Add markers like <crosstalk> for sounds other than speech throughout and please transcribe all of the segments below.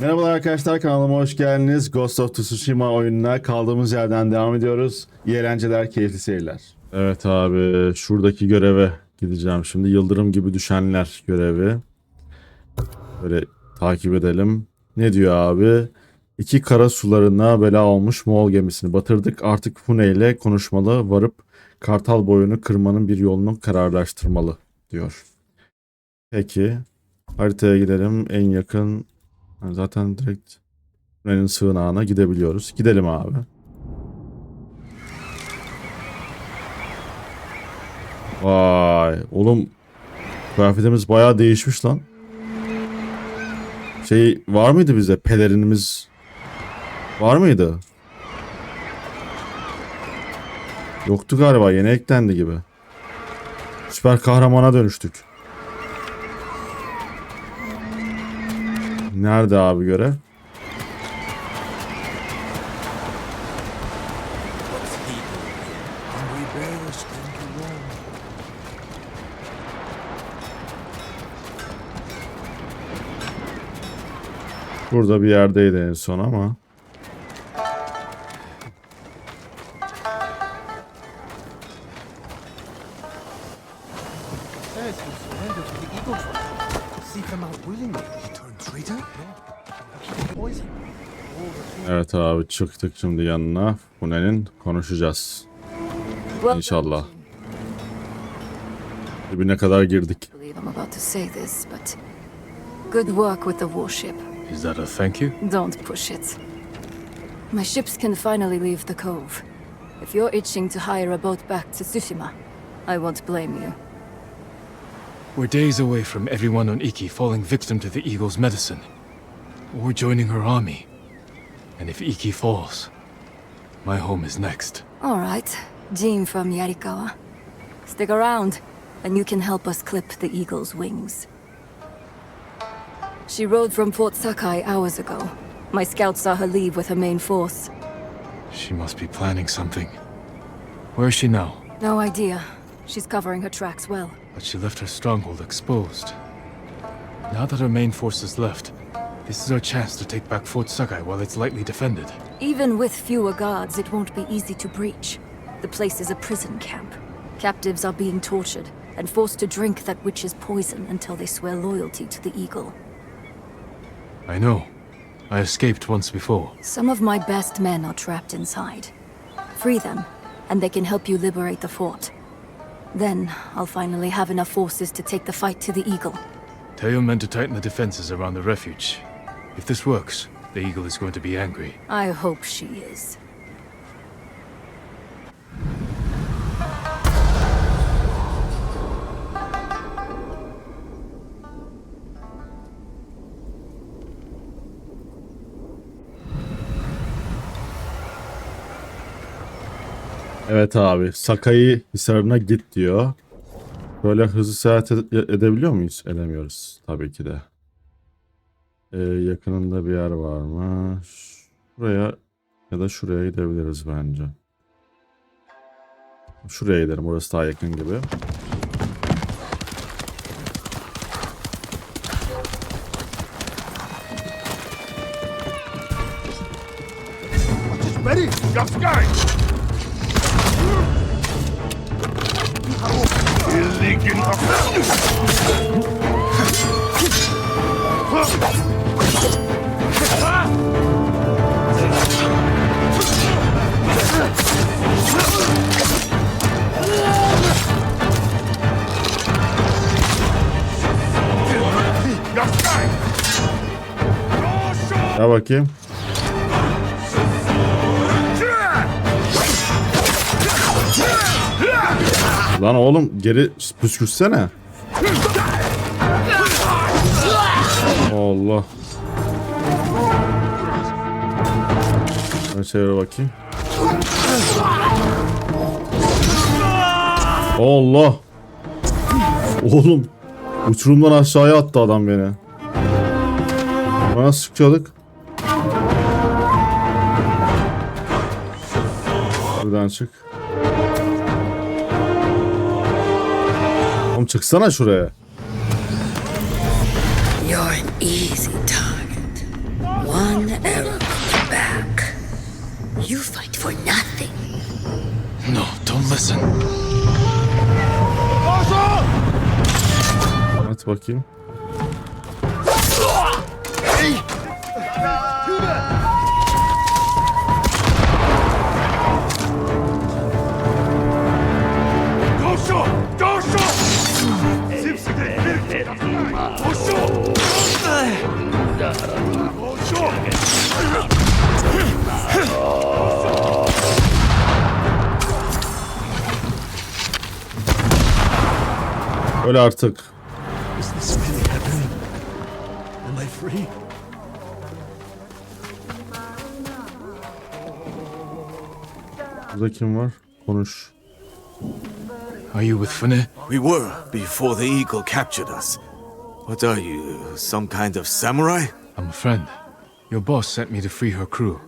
Merhabalar arkadaşlar kanalıma hoş geldiniz. Ghost of Tsushima oyununa kaldığımız yerden devam ediyoruz. İyi eğlenceler, keyifli seyirler. Evet abi şuradaki göreve gideceğim şimdi. Yıldırım gibi düşenler görevi. Böyle takip edelim. Ne diyor abi? İki kara sularına bela olmuş Moğol gemisini batırdık. Artık Fune ile konuşmalı varıp Kartal boyunu kırmanın bir yolunu kararlaştırmalı diyor. Peki. Haritaya gidelim. En yakın Ha, Zaten direkt Fune'nin sığınağına gidebiliyoruz. Gidelim abi. Vay oğlum kıyafetimiz bayağı değişmiş lan. Şey var mıydı bize pelerinimiz var mıydı? Yoktu galiba yeni eklendi gibi. Süper kahramana dönüştük. Nerede abi görev? Burada bir yerdeydi en son ama. Willingly. Evet abi çıktık şimdi yanına. Fune'nin konuşacağız. İnşallah. Dibine kadar girdik. good work with the warship. Is that a thank you? Don't push it. My ships can finally leave the cove. If you're itching to hire a boat back to Tsushima, I won't blame you. We're days away from everyone on Iki falling victim to the Eagle's medicine. Or joining her army. And if Iki falls, my home is next. All right, Jean from Yarikawa. Stick around, and you can help us clip the eagle's wings. She rode from Fort Sakai hours ago. My scouts saw her leave with her main force. She must be planning something. Where is she now? No idea. She's covering her tracks well. But she left her stronghold exposed. Now that her main force is left, this is our chance to take back Fort Sakai while it's lightly defended. Even with fewer guards, it won't be easy to breach. The place is a prison camp. Captives are being tortured and forced to drink that witch's poison until they swear loyalty to the eagle. I know. I escaped once before. Some of my best men are trapped inside. Free them, and they can help you liberate the fort. Then, I'll finally have enough forces to take the fight to the eagle. Tell your men to tighten the defenses around the refuge. If this works, the Eagle is going to be angry. I hope she is. Evet abi Sakai Hisarı'na git diyor. Böyle hızlı seyahat ede- edebiliyor muyuz? Edemiyoruz tabii ki de. Ee, yakınında bir yer var mı? Şuraya ya da şuraya gidebiliriz bence. Şuraya gidelim. Orası daha yakın gibi. What is ready? Ya bakayım. Lan oğlum geri püskürtsene. Allah. Ben çevire bakayım. Allah. Oğlum. Uçurumdan aşağıya attı adam beni. Bana sıkıyorduk. Buradan çık. Çıksana şuraya. You're an easy target. One arrow comes back. You fight for nothing. No, don't listen. At bakayım. Öyle artık. Is this really happening? Am I free? Burada kim var? Konuş. Are you with Fune? We were before the eagle captured us. What are you, some kind of samurai? I'm a friend. Your boss sent me to free her crew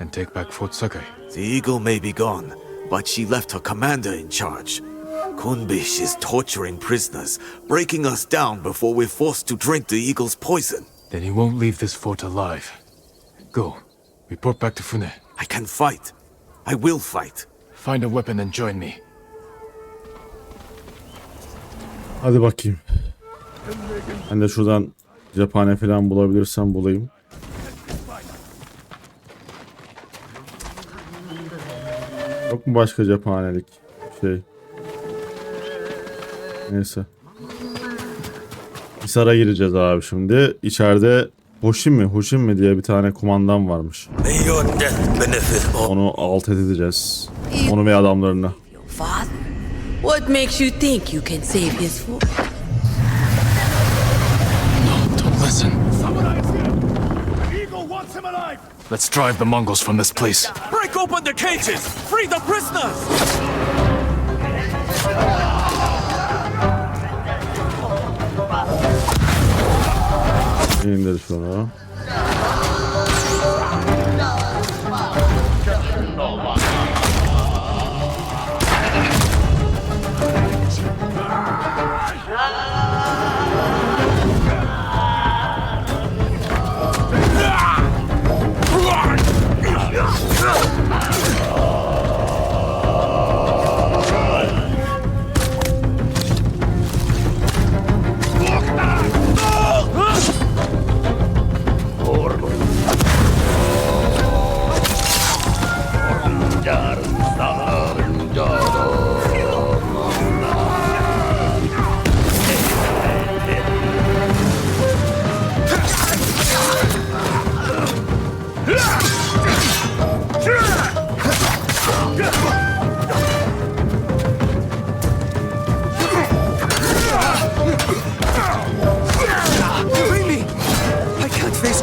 and take back Fort Sakai. The eagle may be gone, but she left her commander in charge. Kunbish is torturing prisoners, breaking us down before we're forced to drink the eagle's poison. Then he won't leave this fort alive. Go. Report back to Fune. I can fight. I will fight. Find a weapon and join me. Hadi bakayım. Ben de şuradan cephane falan bulabilirsem bulayım. Yok mu başka cephanelik şey? Neyse. Hisar'a gireceğiz abi şimdi. İçeride Hoşim mi? Hoşim mi diye bir tane kumandan varmış. Onu alt edeceğiz. Onu ve adamlarını. What makes you think you can save his fort? No, don't listen. Let's drive the Mongols from this place. Break open the cages! Free the prisoners! İndir şunu.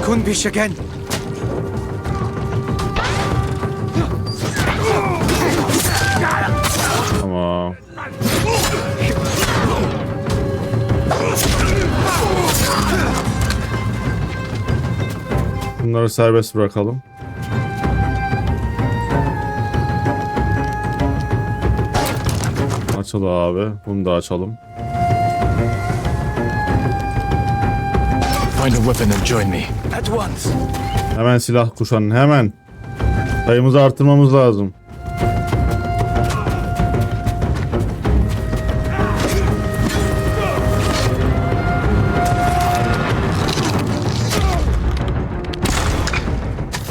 Kunbish again. Tamam. Bunları serbest bırakalım. Açıl abi. Bunu da açalım. Find a weapon and join me. Hemen silah kuşanın hemen. Sayımızı artırmamız lazım.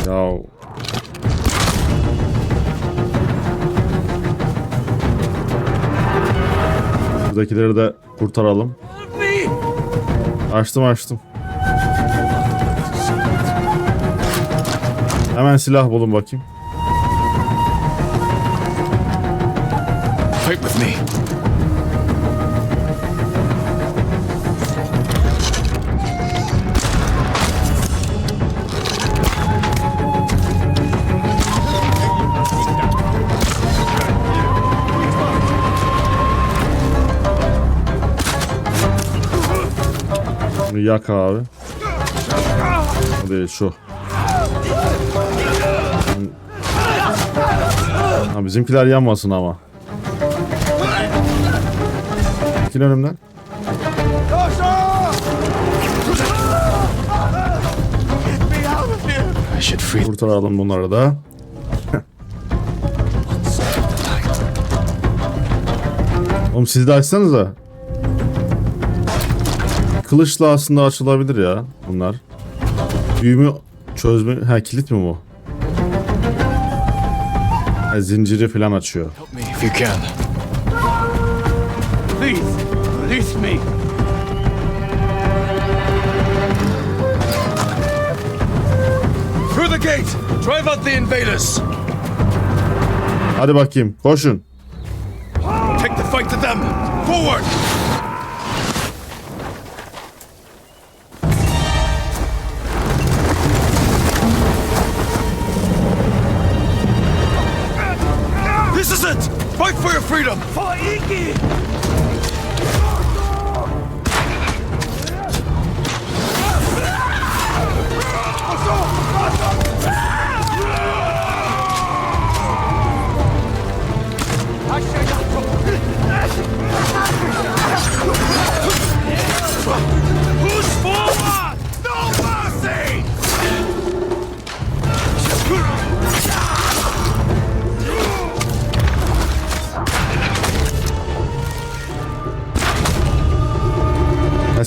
Ya Buradakileri de kurtaralım. Açtım açtım. Hemen silah bulun bakayım. Fight with me. Yak abi. Değil şu. Ha, bizimkiler yanmasın ama. Çekil önümden. Kurtaralım bunları da. Oğlum siz de açsanıza. Kılıçla aslında açılabilir ya bunlar. Büyümü çözme... Ha kilit mi bu? Ha, zinciri falan açıyor. Please, release me. Through the gate! Drive out the invaders! Hadi bakayım koşun.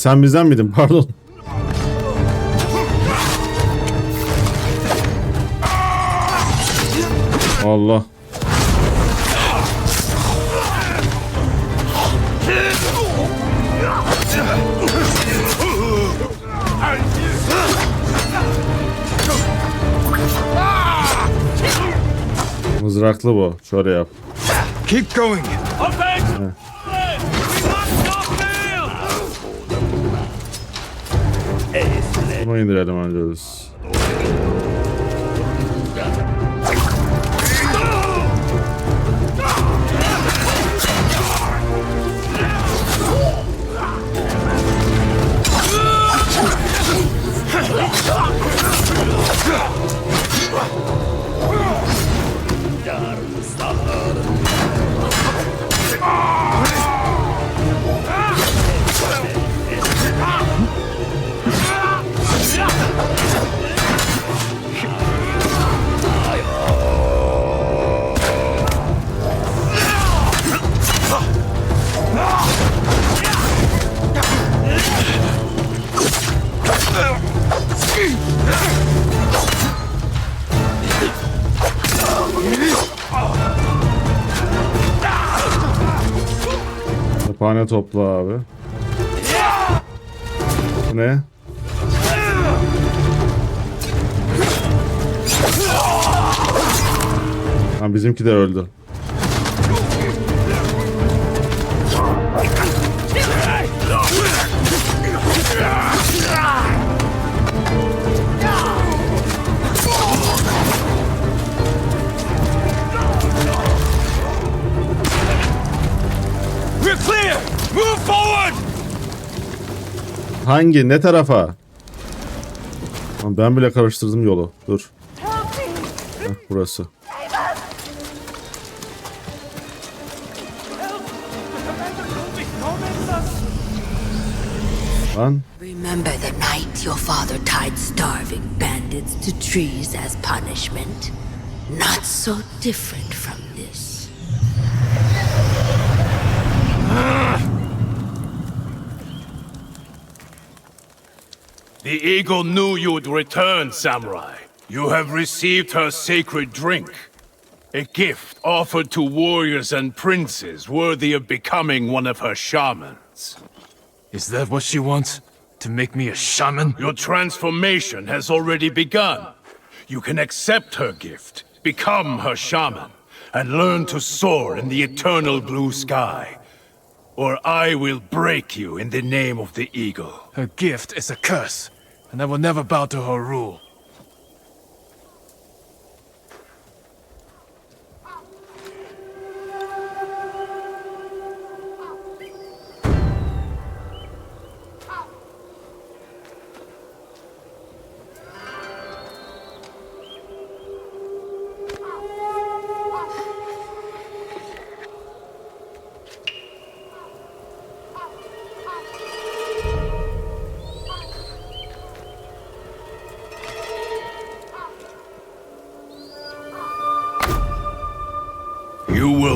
Sen bizden miydin? <laughs> Pardon. Allah. Mızraklı bu. Şöyle yap. Keep going! Bunu indirelim önce biz. Tophane topla abi. Bu ne? Lan bizimki de öldü. Hangi? Ne tarafa? Ben bile karıştırdım yolu. Dur. Heh, burası. Lan Remember the night your father tied starving bandits to trees as punishment? Not so different from this. The eagle knew you'd return, Samurai. You have received her sacred drink. A gift offered to warriors and princes worthy of becoming one of her shamans. Is that what she wants? To make me a shaman? Your transformation has already begun. You can accept her gift, become her shaman, and learn to soar in the eternal blue sky. Or I will break you in the name of the eagle. Her gift is a curse, and I will never bow to her rule.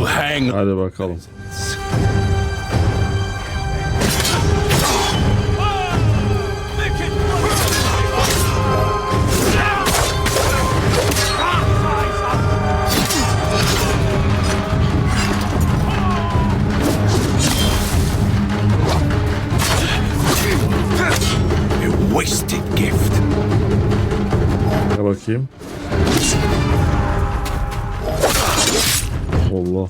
Hang Hadi bakalım. a wasted gift. Bakayım. Allah.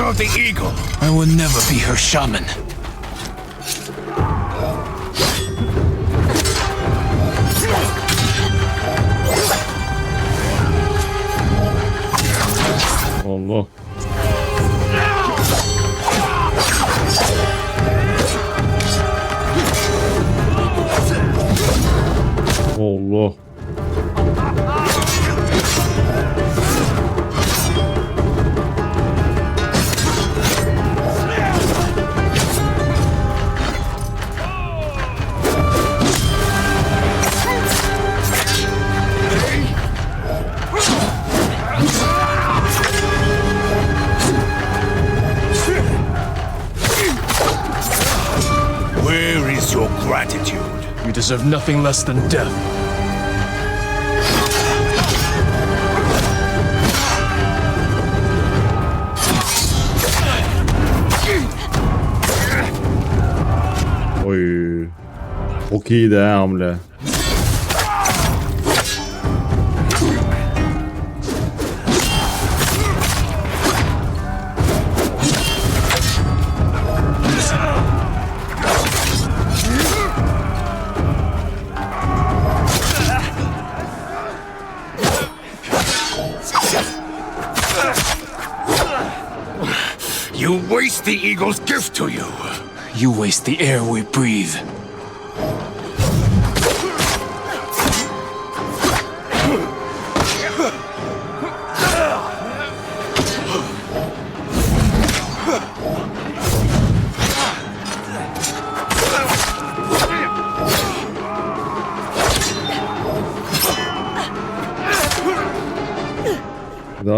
Served the eagle. I will never be her shaman. Gratitude? You deserve nothing less than death. Oy. Çok iyiydi ha hamle. The eagle's gift to you. You waste the air we breathe.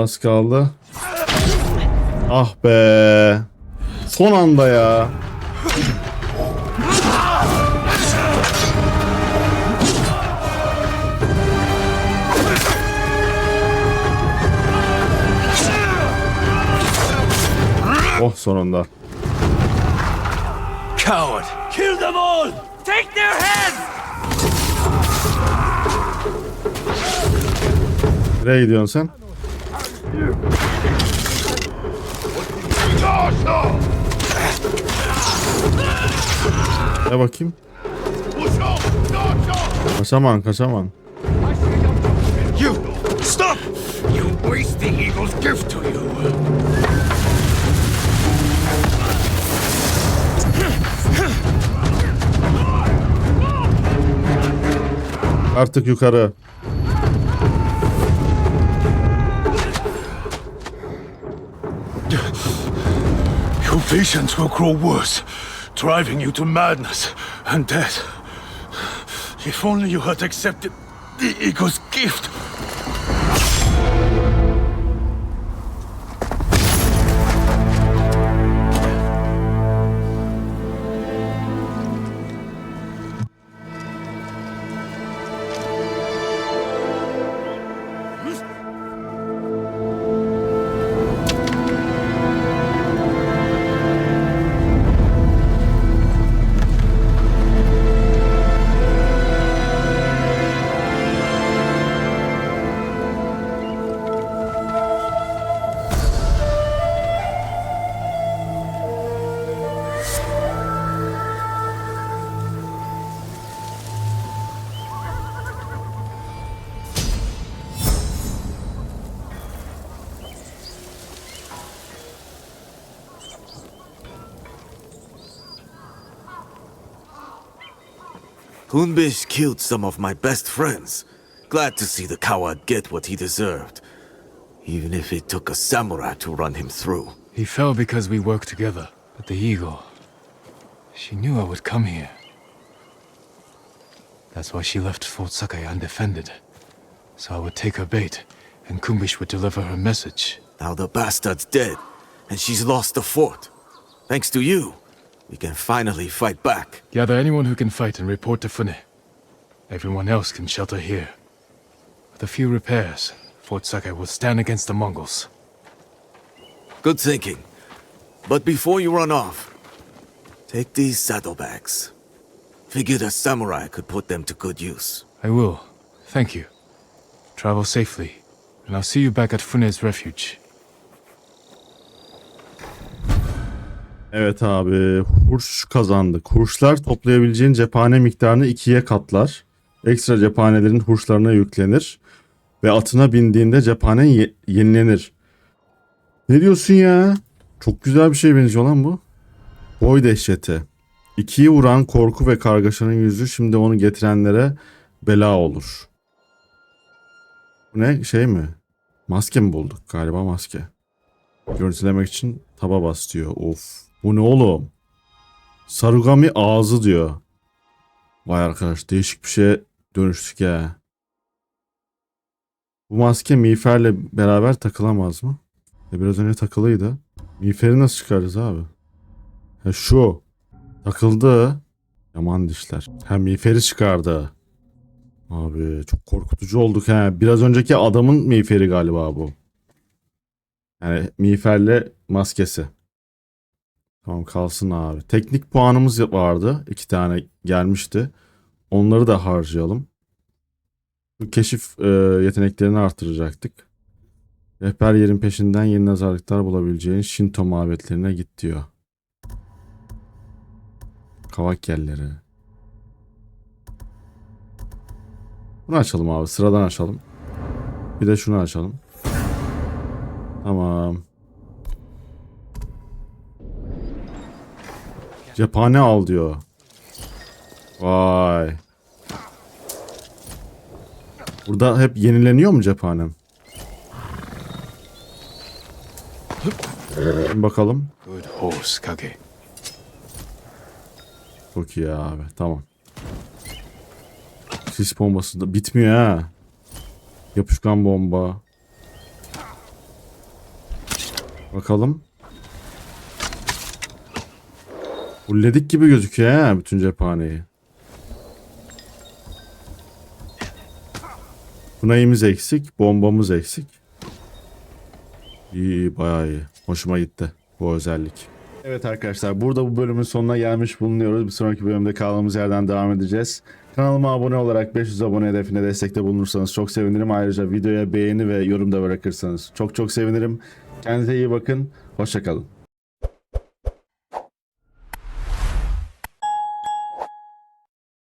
Az kaldı. Ah be. Son anda ya. Oh sonunda. Coward! Kill them all! Take their heads! Nereye gidiyorsun sen? Ne bakayım? Kaçaman kaçaman. You! Stop! You waste the eagle's gift to you. Artık yukarı. Your visions will grow worse, driving you to madness and death. If only you had accepted the eagle's gift. Kunbish killed some of my best friends. Glad to see the coward get what he deserved. Even if it took a samurai to run him through. He fell because we worked together. But the eagle, she knew I would come here. That's why she left Fort Sakai undefended. So I would take her bait, and Kumbish would deliver her message. Now the bastard's dead, and she's lost the fort. Thanks to you, we can finally fight back. Gather anyone who can fight and report to Fune. Everyone else can shelter here. With a few repairs, Fort Sakai will stand against the Mongols. Good thinking. But before you run off, take these saddlebags. Figured a samurai could put them to good use. I will. Thank you. Travel safely, and I'll see you back at Fune's refuge. Evet abi. Hurş kazandık. Hurşlar toplayabileceğin cephane miktarını ikiye katlar. Ekstra cephanelerin hurşlarına yüklenir. Ve atına bindiğinde cephanen ye- yenilenir. Ne diyorsun ya? Çok güzel bir şey benziyor lan bu. Boy dehşeti. İkiyi vuran korku ve kargaşanın yüzü şimdi onu getirenlere bela olur. Bu ne şey mi? Maske mi bulduk? Galiba maske. Görüntülemek için taba bas diyor. Of. Bu ne oğlum? Sarugami ağzı diyor. Vay arkadaş değişik bir şeye dönüştük ya. Bu maske miğferle beraber takılamaz mı? E biraz önce takılıydı. Miğferi nasıl çıkarırız abi? Ha şu. Takıldı. Yaman dişler. Ha miğferi çıkardı. Abi çok korkutucu olduk ha. Biraz önceki adamın miğferi galiba bu. Yani miğferle maskesi. Tamam kalsın abi. Teknik puanımız vardı. iki tane gelmişti. Onları da harcayalım. Keşif e, yeteneklerini artıracaktık. Rehber yerin peşinden yeni nazarlıklar bulabileceğin Shinto mabetlerine git diyor. Kavak yerleri. Bunu açalım abi. Sıradan açalım. Bir de şunu açalım. Tamam. Cephane al diyor. Vay. Burada hep yenileniyor mu cephanem? Bakalım. Good horse, Kage. Çok iyi abi. Tamam. Sis bombası da bitmiyor ha. Yapışkan bomba. Bakalım. Fulledik gibi gözüküyor ha bütün cephaneyi. Kunayımız eksik, bombamız eksik. İyi, iyi, bayağı iyi. Hoşuma gitti bu özellik. Evet arkadaşlar burada bu bölümün sonuna gelmiş bulunuyoruz. Bir sonraki bölümde kaldığımız yerden devam edeceğiz. Kanalıma abone olarak 500 abone hedefine destekte bulunursanız çok sevinirim. Ayrıca videoya beğeni ve yorum da bırakırsanız çok çok sevinirim. Kendinize iyi bakın. Hoşçakalın.